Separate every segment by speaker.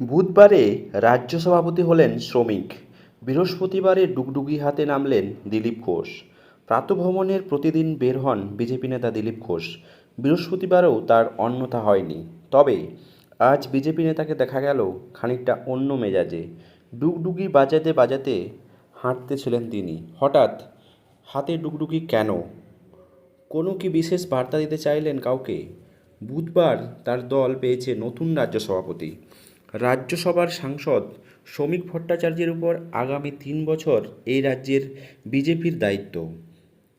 Speaker 1: বুধবারে রাজ্য সভাপতি হলেন শ্রমিক। বৃহস্পতিবারে ডুগডুগি হাতে নামলেন দিলীপ ঘোষ। প্রাতভ্রমণের প্রতিদিন বের হন বিজেপি নেতা দিলীপ ঘোষ। বৃহস্পতিবারেও তার অন্যথা হয়নি। তবে আজ বিজেপি নেতাকে দেখা গেল খানিকটা অন্য মেজাজে। ডুগডুগি বাজাতে বাজাতে হাঁটতেছিলেন তিনি। হঠাৎ হাতে ডুগডুগি কেন? কোনো কি বিশেষ বার্তা দিতে চাইলেন কাউকে? বুধবার তার দল পেয়েছে নতুন রাজ্য সভাপতি। রাজ্যসভার সাংসদ শ্রমিক ভট্টাচার্যের উপর আগামী তিন বছর এই রাজ্যের বিজেপির দায়িত্ব।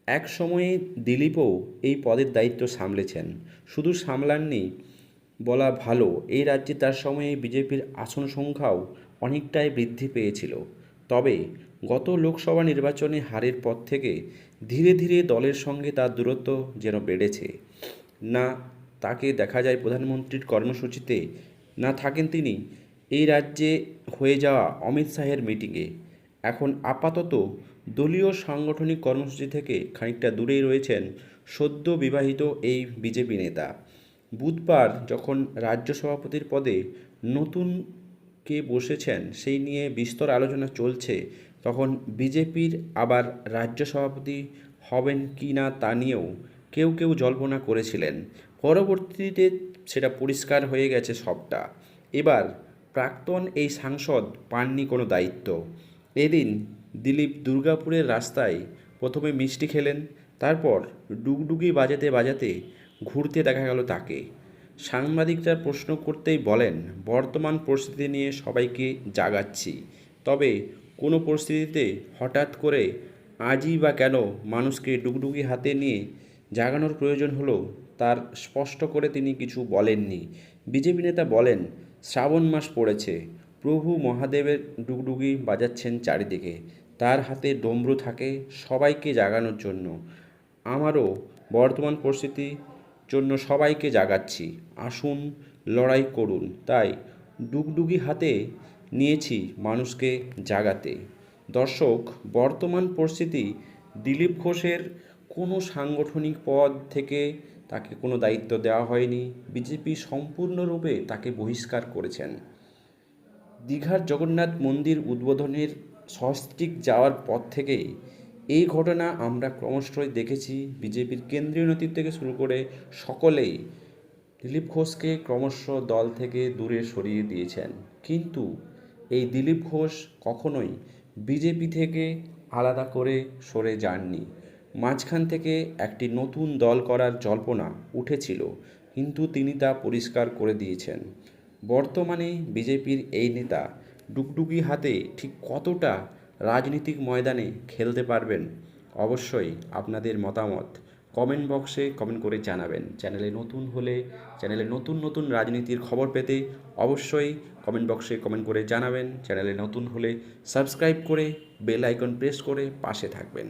Speaker 1: এক সময়ে দিলীপও এই পদের দায়িত্ব সামলেছেন। শুধু সামলাননি, বলা ভালো, এই রাজ্যে তার সময়ে বিজেপির আসন সংখ্যাও অনেকটাই বৃদ্ধি পেয়েছিল। তবে গত লোকসভা নির্বাচনে হারের পর থেকে ধীরে ধীরে দলের সঙ্গে তার দূরত্ব যেন বেড়েছে। না, তাকে দেখা যায় প্রধানমন্ত্রীর কর্মসূচিতে না থাকেন তিনি। এই রাজ্যে হয়ে যাওয়া অমিত শাহের মিটিংয়ে। এখন আপাতত দলীয় সাংগঠনিক কর্মসূচি থেকে খানিকটা দূরেই রয়েছেন সদ্য বিবাহিত এই বিজেপি নেতা। বুধবার যখন রাজ্য সভাপতির পদে নতুন কে বসেছেন সেই নিয়ে বিস্তর আলোচনা চলছে, তখন বিজেপির আবার রাজ্য সভাপতি হবেন কি না তা নিয়েও কেউ কেউ জল্পনা করেছিলেন। পরবর্তীতে সেটা পরিষ্কার হয়ে গেছে সবটা। এবার প্রাক্তন এই সাংসদ পাননি কোনো দায়িত্ব। এদিন দিলীপ দুর্গাপুরের রাস্তায় প্রথমে মিষ্টি খেলেন, তারপর ডুগডুগি বাজাতে বাজাতে ঘুরতে দেখা গেল তাকে। সাংবাদিকরা প্রশ্ন করতেই বলেন, বর্তমান পরিস্থিতি নিয়ে সবাইকে জাগাচ্ছি। তবে কোনো পরিস্থিতিতে হঠাৎ করে আজই বা কেন মানুষকে ডুগডুগি হাতে নিয়ে জাগানোর প্রয়োজন হলো তার স্পষ্ট করে তিনি কিছু বলেননি। বিজেপি নেতা বলেন, শ্রাবণ মাস পড়েছে। প্রভু মহাদেবের ডুগডুগি বাজাচ্ছেন চারিদিকে। তার হাতে ডমরু থাকে সবাইকে জাগানোর জন্য। আমারও বর্তমান পরিস্থিতি জন্য সবাইকে জাগাচ্ছি। আসুন, লড়াই করুন। তাই ডুগডুগি হাতে নিয়েছি মানুষকে জাগাতে। দর্শক, বর্তমান পরিস্থিতি দিলীপ ঘোষের কোনো সাংগঠনিক পদ থেকে তাকে কোনো দায়িত্ব দেওয়া হয়নি। বিজেপি সম্পূর্ণরূপে তাকে বহিষ্কার করেছেন। দীঘার জগন্নাথ মন্দির উদ্বোধনের সস্ত্রীক যাওয়ার পর থেকেই এই ঘটনা আমরা ক্রমশই দেখেছি। বিজেপির কেন্দ্রীয় নেতৃত্ব থেকে শুরু করে সকলেই দিলীপ ঘোষকে ক্রমশ দল থেকে দূরে সরিয়ে দিয়েছেন। কিন্তু এই দিলীপ ঘোষ কখনোই বিজেপি থেকে আলাদা করে সরে যাননি। মাঝখান থেকে একটি নতুন দল করার জল্পনা উঠেছিল, কিন্তু তিনি তা পরিষ্কার করে দিয়েছেন। বর্তমানে বিজেপির এই নেতা ডুগডুগি হাতে ঠিক কতটা রাজনৈতিক ময়দানে খেলতে পারবেন, অবশ্যই আপনাদের মতামত কমেন্ট বক্সে কমেন্ট করে জানাবেন। চ্যানেলে নতুন হলে, চ্যানেলে নতুন নতুন রাজনীতির খবর পেতে অবশ্যই কমেন্ট বক্সে কমেন্ট করে জানাবেন। চ্যানেলে নতুন হলে সাবস্ক্রাইব করে বেল আইকন প্রেস করে পাশে থাকবেন।